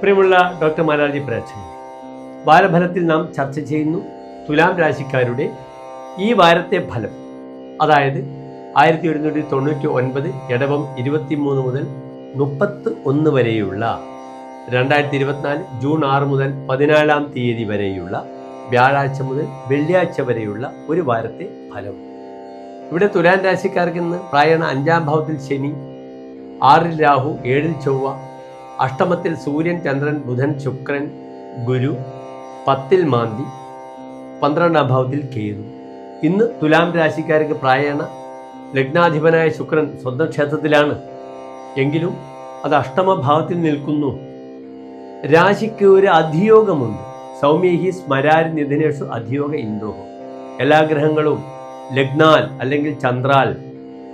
പ്രിയമുള്ള ഡോക്ടർ മാലാജി പ്രേക്ഷകൻ വാരഫലത്തിൽ നാം ചർച്ച ചെയ്യുന്നു തുലാം രാശിക്കാരുടെ ഈ വാരത്തെ ഫലം. അതായത് ആയിരത്തി ഒരുന്നൂറ്റി തൊണ്ണൂറ്റി ഒൻപത് ഇടവം ഇരുപത്തിമൂന്ന് മുതൽ മുപ്പത്ത് ഒന്ന് വരെയുള്ള രണ്ടായിരത്തി ഇരുപത്തിനാല് ജൂൺ ആറ് മുതൽ പതിനാലാം തീയതി വരെയുള്ള വ്യാഴാഴ്ച മുതൽ വെള്ളിയാഴ്ച വരെയുള്ള ഒരു വാരത്തെ ഫലം. ഇവിടെ തുലാൻ രാശിക്കാർക്ക് ഇന്ന് പ്രായണ അഞ്ചാം ഭാവത്തിൽ ശനി ആറിൽ രാഹു ഏഴിൽ ചൊവ്വ അഷ്ടമത്തിൽ സൂര്യൻ ചന്ദ്രൻ ബുധൻ ശുക്രൻ ഗുരു പത്തിൽ മാന്തി പന്ത്രണ്ടാം ഭാവത്തിൽ കേതു. ഇന്ന് തുലാം രാശിക്കാർക്ക് പ്രായണ ലഗ്നാധിപനായ ശുക്രൻ സ്വന്തം ക്ഷേത്രത്തിലാണ്. എങ്കിലും അത് അഷ്ടമഭാവത്തിൽ നിൽക്കുന്നു. രാശിക്ക് ഒരു അധിയോഗമുണ്ട്. സൗമ്യഹി സ്മരാരി നിധനേഷു അധിയോഗ ഇന്ദ്രോഹം. എല്ലാ ഗ്രഹങ്ങളും ലഗ്നാൽ അല്ലെങ്കിൽ ചന്ദ്രാൽ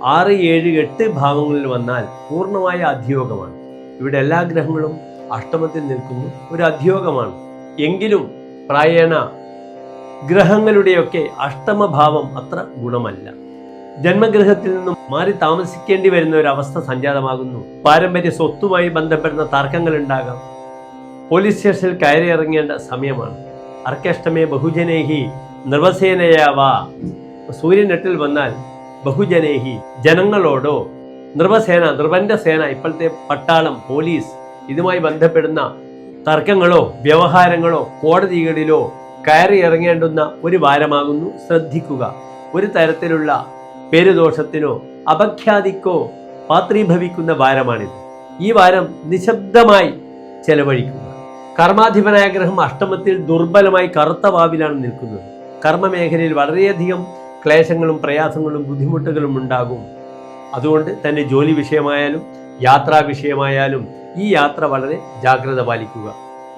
ആറ് ഏഴ് എട്ട് ഭാവങ്ങളിൽ വന്നാൽ പൂർണമായ അധിയോഗമാണ്. ഇവിടെ എല്ലാ ഗ്രഹങ്ങളും അഷ്ടമത്തിൽ നിൽക്കുന്നു. ഒരു അധ്യോഗമാണ്. എങ്കിലും പ്രായേണ ഗ്രഹങ്ങളുടെയൊക്കെ അഷ്ടമഭാവം അത്ര ഗുണമല്ല. ജന്മഗ്രഹത്തിൽ നിന്നും മാറി താമസിക്കേണ്ടി വരുന്ന ഒരു അവസ്ഥ സംജാതമാകുന്നു. പാരമ്പര്യ സ്വത്തുമായി ബന്ധപ്പെടുന്ന തർക്കങ്ങൾ ഉണ്ടാകാം. പോലീസ് സ്റ്റേഷനിൽ കയറി ഇറങ്ങേണ്ട സമയമാണ്. അർക്കേഷ്ടമേ ബഹുജനേഹി നിർവസേനയാവാ സൂര്യനെട്ടിൽ വന്നാൽ ബഹുജനേഹി ജനങ്ങളോടോ നൃപസേന നൃപന്റെ സേന ഇപ്പോഴത്തെ പട്ടാളം പോലീസ് ഇതുമായി ബന്ധപ്പെടുന്ന തർക്കങ്ങളോ വ്യവഹാരങ്ങളോ കോടതികളിലോ കയറി ഇറങ്ങേണ്ടുന്ന ഒരു വാരമാകുന്നു ശ്രദ്ധിക്കുക. ഒരു തരത്തിലുള്ള പേരുദോഷത്തിനോ അപഖ്യാതിക്കോ പാത്രീഭവിക്കുന്ന വാരമാണിത് ഈ വാരം നിശബ്ദമായി ചെലവഴിക്കുക. കർമാധിപനായ ഗ്രഹം അഷ്ടമത്തിൽ ദുർബലമായി കറുത്ത വാവിലാണ് നിൽക്കുന്നത്. കർമ്മമേഖലയിൽ വളരെയധികം ക്ലേശങ്ങളും പ്രയാസങ്ങളും ബുദ്ധിമുട്ടുകളും ഉണ്ടാകും. അതുകൊണ്ട് തന്റെ ജോലി വിഷയമായാലും യാത്രാ വിഷയമായാലും ഈ യാത്ര വളരെ ജാഗ്രത പാലിക്കുക.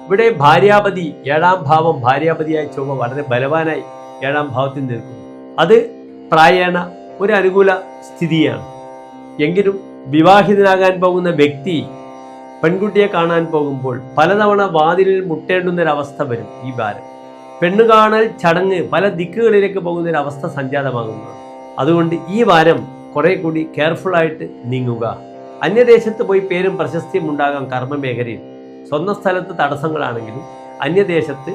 ഇവിടെ ഭാര്യാപതി ഏഴാം ഭാവം ഭാര്യാപതിയായ ചൊവ്വ വളരെ ബലവാനായി ഏഴാം ഭാവത്തിൽ നിൽക്കുന്നു. അത് പ്രായേണ ഒരു അനുകൂല സ്ഥിതിയാണ്. എങ്കിലും വിവാഹിതനാകാൻ പോകുന്ന വ്യക്തി പെൺകുട്ടിയെ കാണാൻ പോകുമ്പോൾ പലതവണ വാതിലിൽ മുട്ടേണ്ടുന്നൊരവസ്ഥ വരും ഈ ഭാരം പെണ്ണു കാണൽ ചടങ്ങ് പല ദിക്കുകളിലേക്ക് പോകുന്നൊരവസ്ഥ സംജാതമാകുന്നതാണ്. അതുകൊണ്ട് ഈ വാരം കുറെ കൂടി കെയർഫുൾ ആയിട്ട് നീങ്ങുക. അന്യദേശത്ത് പോയി പേരും പ്രശസ്തിയും ഉണ്ടാകാം കർമ്മമേഖലയിൽ. സ്വന്തം സ്ഥലത്ത് തടസ്സങ്ങളാണെങ്കിലും അന്യദേശത്ത്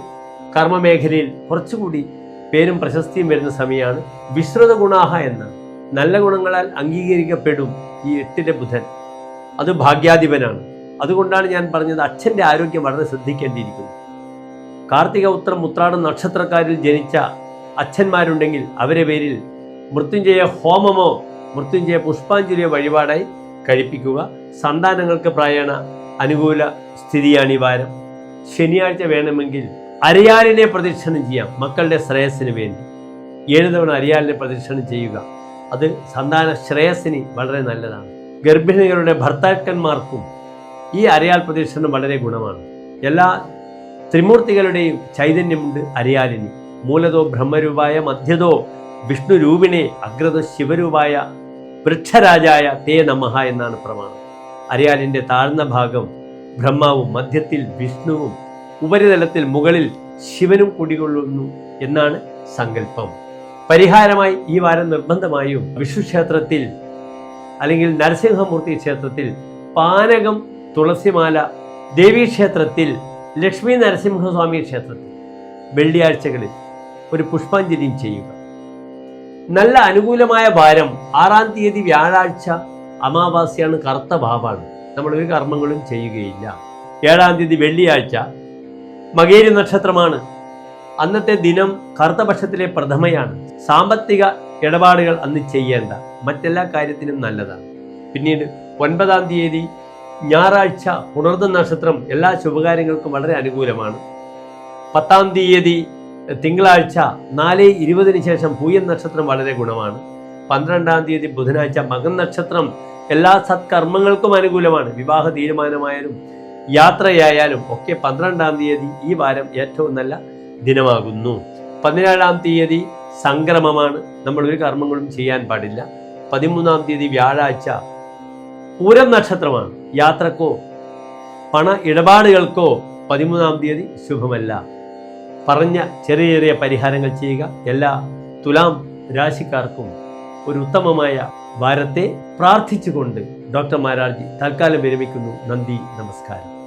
കർമ്മമേഖലയിൽ കുറച്ചുകൂടി പേരും പ്രശസ്തിയും വരുന്ന സമയമാണ് വിശ്രുത ഗുണാഹ എന്ന. നല്ല ഗുണങ്ങളാൽ അംഗീകരിക്കപ്പെടും ഈ എട്ടിന്റെ ബുധൻ. അത് ഭാഗ്യാധിപനാണ്. അതുകൊണ്ടാണ് ഞാൻ പറഞ്ഞത് അച്ഛന്റെ ആരോഗ്യം വളരെ ശ്രദ്ധിക്കേണ്ടിയിരിക്കുന്നു. കാർത്തിക ഉത്രം ഉത്രാടം നക്ഷത്രക്കാരിൽ ജനിച്ച അച്ഛന്മാരുണ്ടെങ്കിൽ അവരെ പേരിൽ മൃത്യുഞ്ജയ ഹോമമോ മൃത്യുഞ്ജയ പുഷ്പാഞ്ജലിയെ വഴിപാടായി കഴിപ്പിക്കുക. സന്താനങ്ങൾക്ക് പ്രായണ അനുകൂല സ്ഥിതിയാണ് ഈ വാരം. ശനിയാഴ്ച വേണമെങ്കിൽ അരയാലിനെ പ്രദക്ഷിണം ചെയ്യാം. മക്കളുടെ ശ്രേയസ്സിന് വേണ്ടി. ഏഴ് തവണ അരിയാലിനെ പ്രദക്ഷിണം ചെയ്യുക. അത് സന്താന ശ്രേയസ്സിന് വളരെ നല്ലതാണ്. ഗർഭിണികളുടെ ഭർത്താക്കന്മാർക്കും ഈ അരയാൽ പ്രദക്ഷിണം വളരെ ഗുണമാണ്. എല്ലാ ത്രിമൂർത്തികളുടെയും ചൈതന്യമുണ്ട് അരിയാലിന്. മൂലതോ ബ്രഹ്മരൂപായ മധ്യതോ വിഷ്ണുരൂപിണെ അഗ്രതോ ശിവരൂപായ വൃക്ഷരാജായ തേ നമഹ എന്നാണ് പ്രമാണം. അരയാലിന്റെ താഴ്ന്ന ഭാഗം ബ്രഹ്മാവും മധ്യത്തിൽ വിഷ്ണുവും ഉപരിതലത്തിൽ മുകളിൽ ശിവനും കുടികൊള്ളുന്നു എന്നാണ് സങ്കല്പം. പരിഹാരമായി ഈ വാരം നിർബന്ധമായും വിഷ്ണു ക്ഷേത്രത്തിൽ അല്ലെങ്കിൽ നരസിംഹമൂർത്തി ക്ഷേത്രത്തിൽ പാനകം തുളസിമാല ദേവീക്ഷേത്രത്തിൽ ലക്ഷ്മി നരസിംഹസ്വാമി ക്ഷേത്രത്തിൽ വെള്ളിയാഴ്ചകളിൽ ഒരു പുഷ്പാഞ്ജലിയും ചെയ്യുക. നല്ല അനുകൂലമായ വാരം ആറാം തീയതി വ്യാഴാഴ്ച അമാവാസ്യാണ് കറുത്ത ഭാവാണ്. നമ്മൾ ഒരു കർമ്മങ്ങളും ചെയ്യുകയില്ല. ഏഴാം തീയതി വെള്ളിയാഴ്ച മകേരി നക്ഷത്രമാണ്. അന്നത്തെ ദിനം കറുത്ത പക്ഷത്തിലെ പ്രഥമയാണ്. സാമ്പത്തിക ഇടപാടുകൾ അന്ന് ചെയ്യേണ്ട. മറ്റെല്ലാ കാര്യത്തിനും നല്ലതാണ്. പിന്നീട് ഒൻപതാം തീയതി ഞായറാഴ്ച പുണർന്ന നക്ഷത്രം എല്ലാ ശുഭകാര്യങ്ങൾക്കും വളരെ അനുകൂലമാണ്. പത്താം തീയതി തിങ്കളാഴ്ച നാല് ഇരുപതിന് ശേഷം പൂയൻ നക്ഷത്രം വളരെ ഗുണമാണ്. പന്ത്രണ്ടാം തീയതി ബുധനാഴ്ച മകൻ നക്ഷത്രം എല്ലാ സത്കർമ്മങ്ങൾക്കും അനുകൂലമാണ്. വിവാഹ തീരുമാനമായാലും യാത്രയായാലും ഒക്കെ പന്ത്രണ്ടാം തീയതി ഈ വാരം ഏറ്റവും നല്ല ദിനമാകുന്നു. പതിനേഴാം തീയതി സംക്രമമാണ്. നമ്മൾ ഒരു കർമ്മങ്ങളും ചെയ്യാൻ പാടില്ല. പതിമൂന്നാം തീയതി വ്യാഴാഴ്ച പൂരം നക്ഷത്രമാണ്. യാത്രക്കോ പണ ഇടപാടുകൾക്കോ പതിമൂന്നാം തീയതി ശുഭമല്ല. പറഞ്ഞ ചെറിയ ചെറിയ പരിഹാരങ്ങൾ ചെയ്യുക. എല്ലാ തുലാം രാശിക്കാർക്കും ഒരു ഉത്തമമായ വാരത്തെ പ്രാർത്ഥിച്ചുകൊണ്ട് ഡോക്ടർ മാരാർജി തൽക്കാലം വിരമിക്കുന്നു. നന്ദി നമസ്കാരം.